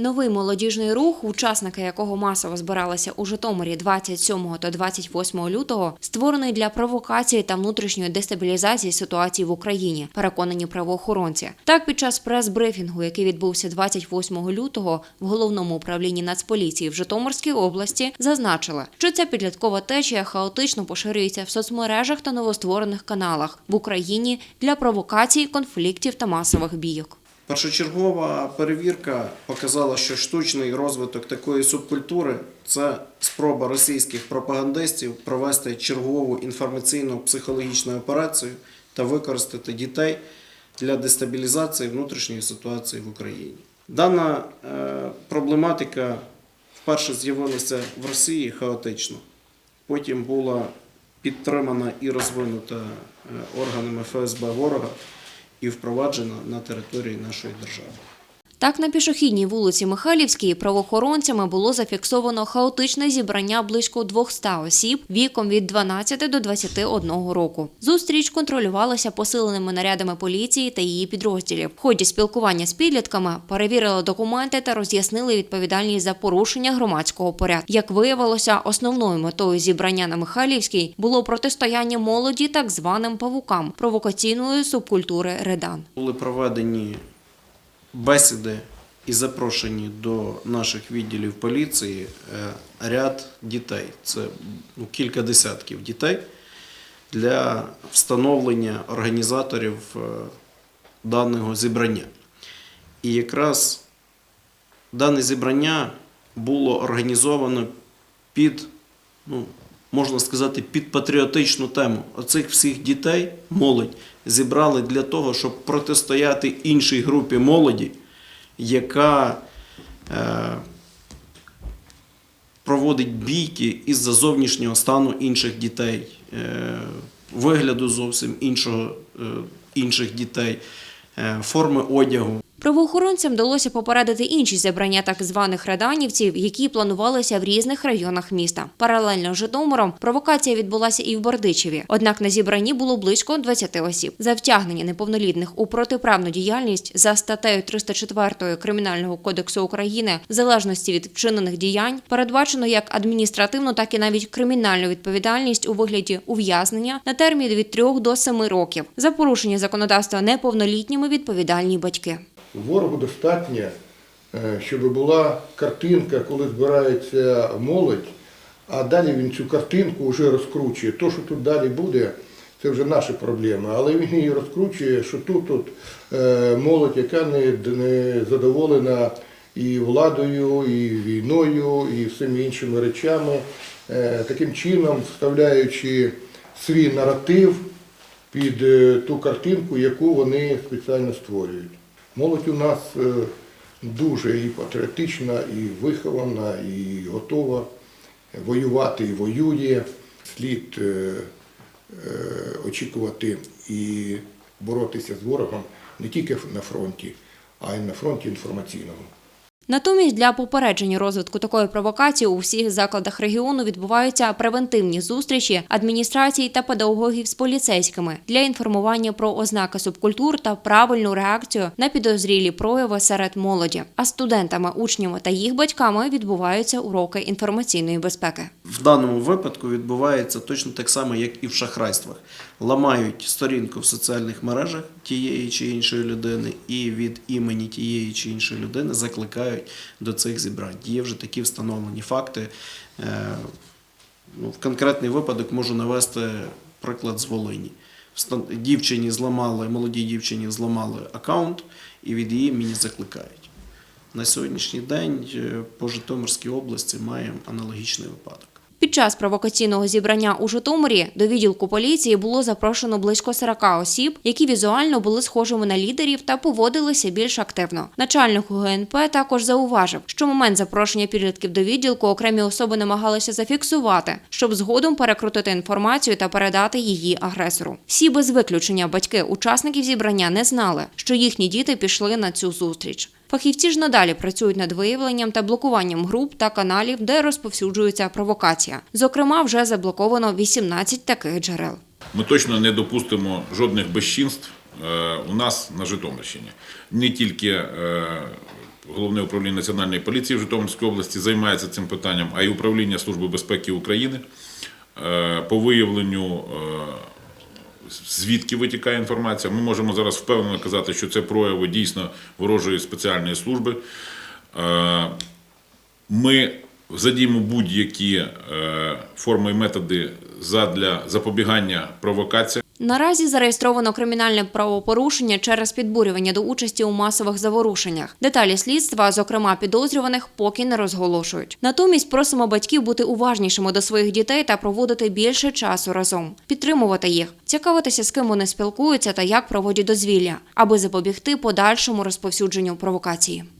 Новий молодіжний рух, учасники якого масово збиралися у Житомирі 27 та 28 лютого, створений для провокації та внутрішньої дестабілізації ситуації в Україні, переконані правоохоронці. Так, під час прес-брифінгу, який відбувся 28 лютого в головному управлінні Нацполіції в Житомирській області, зазначили, що ця підліткова течія хаотично поширюється в соцмережах та новостворених каналах в Україні для провокації, конфліктів та масових бійок. Першочергова перевірка показала, що штучний розвиток такої субкультури це спроба російських пропагандистів провести чергову інформаційно-психологічну операцію та використати дітей для дестабілізації внутрішньої ситуації в Україні. Дана е, проблематика вперше з'явилася в Росії хаотично, потім була підтримана і розвинута е, органами ФСБ ворога і впроваджена на території нашої держави. Так, на пішохідній вулиці Михайлівській правоохоронцями було зафіксовано хаотичне зібрання близько 200 осіб віком від 12 до 21 року. Зустріч контролювалася посиленими нарядами поліції та її підрозділів. В ході спілкування з підлітками перевірили документи та роз'яснили відповідальність за порушення громадського порядку. Як виявилося, основною метою зібрання на Михайлівській було протистояння молоді так званим павукам провокаційної субкультури Редан. Були проведені бесіди і запрошені до наших відділів поліції е, ряд дітей. Це ну, кілька десятків дітей для встановлення організаторів е, даного зібрання. І якраз дане зібрання було організовано під, ну, можна сказати, під патріотичну тему. Оцих всіх дітей, молодь, зібрали для того, щоб протистояти іншій групі молоді, яка е, проводить бійки із-за зовнішнього стану інших дітей, е, вигляду зовсім іншого, е, інших дітей, е, форми одягу. Правоохоронцям вдалося попередити інші зібрання так званих реданівців, які планувалися в різних районах міста. Паралельно з Житомиром провокація відбулася і в Бердичеві. Однак на зібранні було близько 20 осіб. За втягнення неповнолітних у протиправну діяльність за статтею 304 Кримінального кодексу України, в залежності від вчинених діянь, передбачено як адміністративну, так і навіть кримінальну відповідальність у вигляді ув'язнення на термін від 3 до 7 років. За порушення законодавства неповнолітніми відповідальні батьки. Ворогу достатньо, е, щоб була картинка, коли збирається молодь, а далі він цю картинку вже розкручує. То, що тут далі буде, це вже наші проблеми. Але він її розкручує, що тут, тут е, молодь, яка не, не задоволена і владою, і війною, і всіми іншими речами, Е, таким чином вставляючи свій наратив під ту картинку, яку вони спеціально створюють. Молодь у нас е, дуже і патріотична, і вихована, і готова воювати і воює. Слід е, е, очікувати і боротися з ворогом не тільки на фронті, а й на фронті інформаційному. Натомість для попередження розвитку такої провокації у всіх закладах регіону відбуваються превентивні зустрічі адміністрації та педагогів з поліцейськими для інформування про ознаки субкультур та правильну реакцію на підозрілі прояви серед молоді. А студентами, учнями та їх батьками відбуваються уроки інформаційної безпеки. В даному випадку відбувається точно так само, як і в шахрайствах. Ламають сторінку в соціальних мережах тієї чи іншої людини, і від імені тієї чи іншої людини закликають до цих зібрань. Є вже такі встановлені факти. Е, Ну, в конкретний випадок можу навести приклад з Волині. Дівчині зламали, молодій дівчині зламали аккаунт і від її мені закликають. На сьогоднішній день е, по Житомирській області маємо аналогічний випадок. Під час провокаційного зібрання у Житомирі до відділку поліції було запрошено близько 40 осіб, які візуально були схожими на лідерів та поводилися більш активно. Начальник ГНП також зауважив, що момент запрошення підлітків до відділку окремі особи намагалися зафіксувати, щоб згодом перекрутити інформацію та передати її агресору. Всі без виключення батьки учасників зібрання не знали, що їхні діти пішли на цю зустріч. Фахівці ж надалі працюють над виявленням та блокуванням груп та каналів, де розповсюджується провокація. Зокрема, вже заблоковано 18 таких джерел. Ми точно не допустимо жодних безчинств е, у нас на Житомирщині. Не тільки е, головне управління національної поліції в Житомирській області займається цим питанням, а й управління Служби безпеки України е, по виявленню. Звідки витікає інформація? Ми можемо зараз впевнено казати, що це прояви дійсно ворожої спеціальної служби. Е, Ми задіємо будь-які е, форми і методи задля запобігання провокаціям. Наразі зареєстровано кримінальне правопорушення через підбурювання до участі у масових заворушеннях. Деталі слідства, зокрема підозрюваних, поки не розголошують. Натомість просимо батьків бути уважнішими до своїх дітей та проводити більше часу разом, підтримувати їх, цікавитися, з ким вони спілкуються та як проводять дозвілля, аби запобігти подальшому розповсюдженню провокації.